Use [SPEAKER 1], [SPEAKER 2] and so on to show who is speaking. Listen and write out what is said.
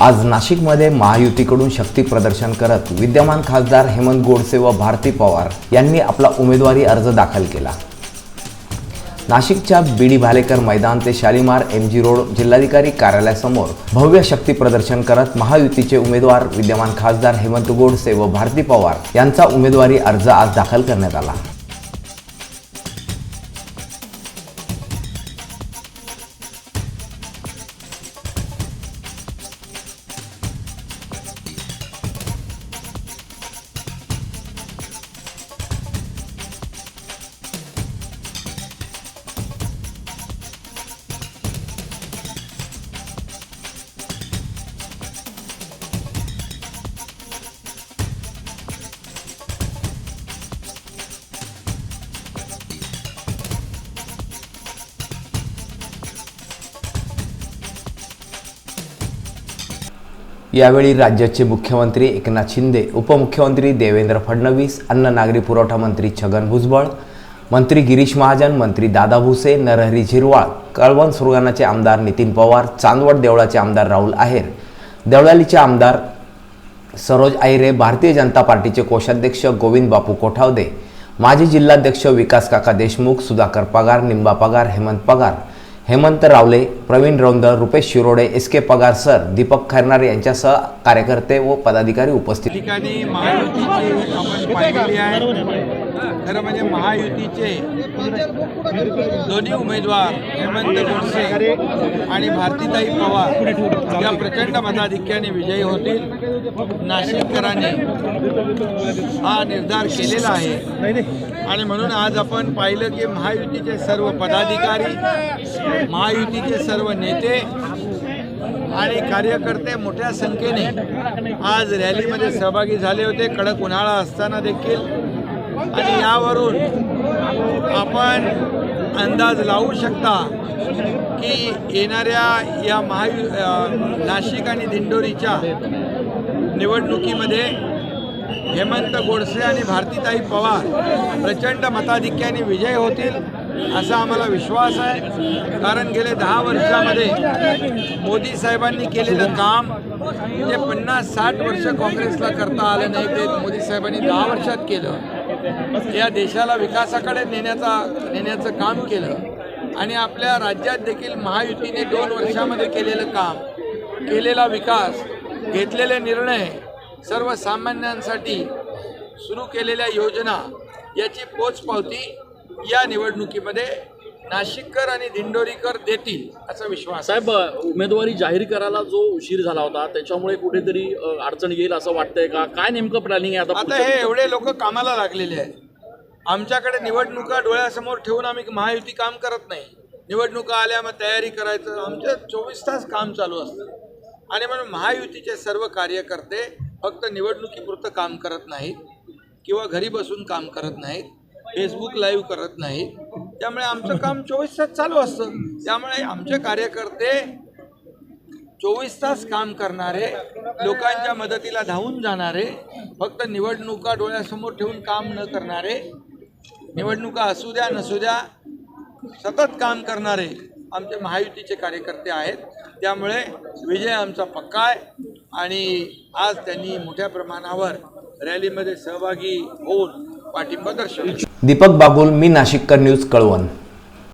[SPEAKER 1] आज नाशिकमध्ये महायुतीकडून शक्ती प्रदर्शन करत विद्यमान खासदार हेमंत गोडसे व भारती पवार यांनी आपला उमेदवारी अर्ज दाखल केला. नाशिकच्या बीडी भालेकर मैदान ते शालिमार एम जी रोड जिल्हाधिकारी कार्यालयासमोर भव्य शक्ती प्रदर्शन करत महायुतीचे उमेदवार विद्यमान खासदार हेमंत गोडसे व भारती पवार यांचा उमेदवारी अर्ज आज दाखल करण्यात आला. यावेळी राज्याचे मुख्यमंत्री एकनाथ शिंदे उपमुख्यमंत्री देवेंद्र फडणवीस अन्न नागरी पुरवठा मंत्री छगन भुजबळ मंत्री गिरीश महाजन मंत्री दादा भुसे नरहरी झिरवाळ कळवण सुरगाणाचे आमदार नितीन पवार चांदवड देवळाचे आमदार राहुल आहेर देवळालीचे आमदार सरोज आयरे भारतीय जनता पार्टीचे कोषाध्यक्ष गोविंद बापू कोठावदे माजी जिल्हाध्यक्ष विकास काका देशमुख सुधाकर पगार निंबा पगार Hemant Pagar Hemant Rawale Pravin Raundar Rupesh Shirode S K Pagar sir Deepak Khairnar यांच्यासह कार्यकर्ते व पदाधिकारी उपस्थित
[SPEAKER 2] ठिकाणी महायुतीची आपण पाहिलेली आहे. खरं म्हणजे महायुतीचे दोन्ही उमेदवार हेमंत गोडसे आणि भारतीताई पवार या प्रचंड मताधिक्याने विजयी होतील. नाशिककरांनी हा निर्धार केलेला आहे. आणि म्हणून आज आपण पाहिलं की महायुतीचे सर्व पदाधिकारी महायुतीचे सर्व नेते आणि कार्यकर्ते मोठ्या संख्येने आज रॅलीमध्ये सहभागी झाले होते. कडक उन्हाळा असताना देखील. आणि यावरून आपण अंदाज लावू शकता की येणाऱ्या या महायु नाशिक आणि दिंडोरीच्या निवडणुकीमध्ये हेमंत गोडसे आणि भारतीताई पवार प्रचंड मताधिक्याने विजय होतील. असा आम्हाला विश्वास आहे. कारण गेले दहा वर्षामध्ये मोदी साहेबांनी केलेलं काम जे पन्नास साठ वर्ष काँग्रेसला करता आलं नाही ते मोदी साहेबांनी दहा वर्षात केलं. या देशाला विकासाकडे नेण्याचा नेण्याचं काम केलं. आणि आपल्या राज्यात देखील महायुतीने दोन वर्षामध्ये केलेलं काम केलेला विकास घेतलेले निर्णय सर्वसामान्यांसाठी सुरू केलेल्या योजना याची पोचपावती या निवडणुकीमध्ये नाशिककर आणि दिंडोरीकर देतील असा विश्वास आहे.
[SPEAKER 3] साहेब उमेदवारी जाहीर करायला जो उशीर झाला होता त्याच्यामुळे कुठेतरी अ, अडचण येईल असं वाटतंय का? काय नेमकं प्लॅनिंग आहे आता
[SPEAKER 2] आता? हे एवढे लोक कामाला लागलेले आहेत. आमच्याकडे निवडणुका डोळ्यासमोर ठेवून आम्ही महायुती काम करत नाही. निवडणुका आल्या मग तयारी करायचं. आमचं चोवीस तास काम चालू असतं. आणि म्हणून महायुतीचे सर्व कार्यकर्ते फक्त निवडणुकीपुरतं काम करत नाहीत किंवा घरी बसून काम करत नाहीत. फेसबुक लाईव्ह करत नाही. त्यामुळे आमचं काम चोवीस तास चालू असतं. त्यामुळे आमचे कार्यकर्ते चोवीस तास काम करणारे लोकांच्या मदतीला धावून जाणारे फक्त निवडणुका डोळ्यासमोर ठेवून काम न करणारे निवडणुका असू द्या नसू द्या सतत काम करणारे आमचे महायुतीचे कार्यकर्ते आहेत. त्यामुळे विजय आमचा पक्का आहे आणि आज त्यांनी मोठ्या प्रमाणावर रॅलीमध्ये सहभागी होऊन पाठिंबा दर्शवला.
[SPEAKER 1] दीपक बागुल मी नाशिककर न्यूज कळवण.